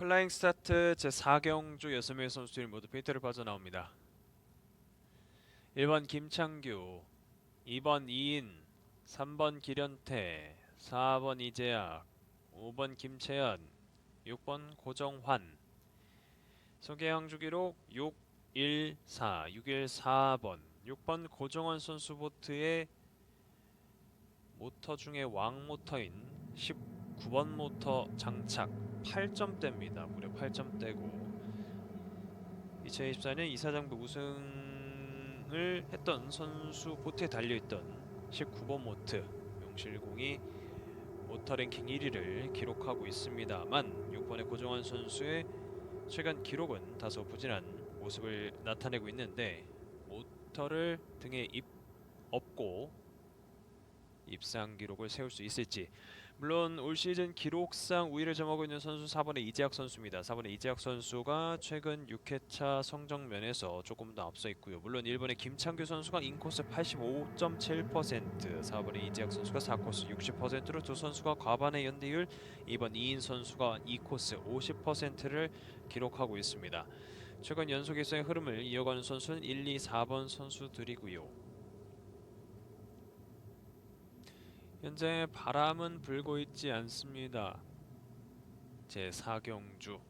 플라잉 스타트 제 4경주 6명의 선수들이 모두 페이트를 빠져나옵니다. 1번 김창규, 2번 이인, 3번 기련태, 4번 이재학, 5번 김채연, 6번 고정환. 소개항 주 기록 614, 614번, 6번 고정환 선수 보트의 모터 중에 왕 모터인 19번 모터 장착 8점대입니다. 무려 8점대고 2024년 이사장부 우승을 했던 선수 보트에 달려있던 19번 모트 용실공이 모터 랭킹 1위를 기록하고 있습니다만 6번의 고정환 선수의 최근 기록은 다소 부진한 모습을 나타내고 있는데 모터를 등에 입 업고 입상 기록을 세울 수 있을지 물론 올 시즌 기록상 우위를 점하고 있는 선수 4번의 이재학 선수입니다. 4번의 이재학 선수가 최근 6회차 성적 면에서 조금 더 앞서 있고요. 물론 1번의 김창규 선수가 인코스 85.7%, 4번의 이재학 선수가 4코스 60%로 두 선수가 과반의 연대율, 2번 이인 선수가 2코스 50%를 기록하고 있습니다. 최근 연속 일성의 흐름을 이어가는 선수는 1, 2, 4번 선수들이고요. 현재 바람은 불고 있지 않습니다. 제 4경주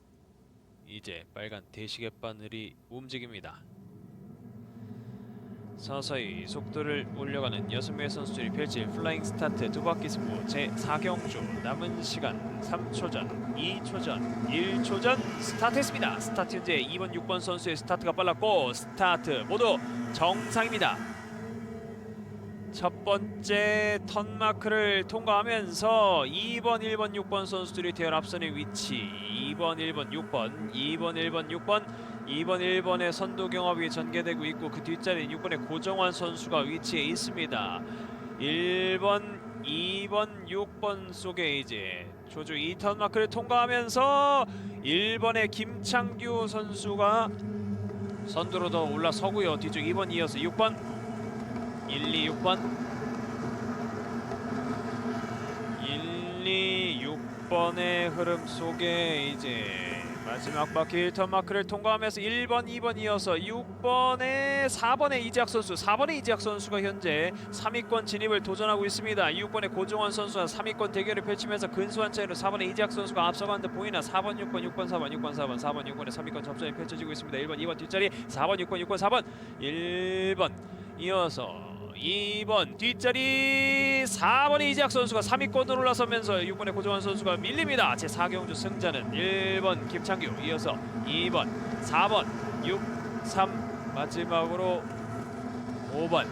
이제 빨간 대시계 바늘이 움직입니다. 서서히 속도를 올려가는 6명의 선수들이 펼칠 플라잉 스타트 두 바퀴 승부 제 4경주 남은 시간 3초 전, 2초 전, 1초 전 스타트했습니다. 스타트 현재 2번, 6번 선수의 스타트가 빨랐고 스타트 모두 정상입니다. 첫 번째 턴 마크를 통과하면서 2번, 1번, 6번 선수들이 대열 앞선의 위치. 2번, 1번, 6번, 2번, 1번, 6번 2번, 1번의 선도 경합이 전개되고 있고 그 뒷자리에 6번의 고정환 선수가 위치해 있습니다. 1번, 2번, 6번 속에 이제 조조 2턴 마크를 통과하면서 1번의 김창규 선수가 선두로 더 올라서고요. 뒤쪽 2번 이어서 6번 1, 2, 6번 1, 2, 6번의 흐름 속에 이제 마지막 바퀴 1턴 마크를 통과하면서 1번, 2번 이어서 6번에 4번의 이재학 선수, 4번의 이재학 선수가 현재 3위권 진입을 도전하고 있습니다. 6번의 고정원 선수와 3위권 대결을 펼치면서 근소한 차이로 4번의 이재학 선수가 앞서가는 듯 보이나 4번, 6번, 6번, 4번, 6번, 4번, 4번, 6번의 3위권 접전이 펼쳐지고 있습니다. 1번, 2번 뒷자리 4번, 6번, 6번, 4번 1번 이어서 2번 뒷자리 4번의 이재학 선수가 3위권으로 올라서면서 6번의 고정환 선수가 밀립니다. 제 4경주 승자는 1번 김창규 이어서 2번 4번 6 3 마지막으로 5번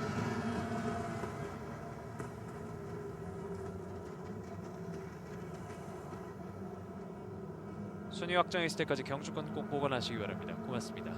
순위 확정했을 때까지 경주권 꼭 보관하시기 바랍니다. 고맙습니다.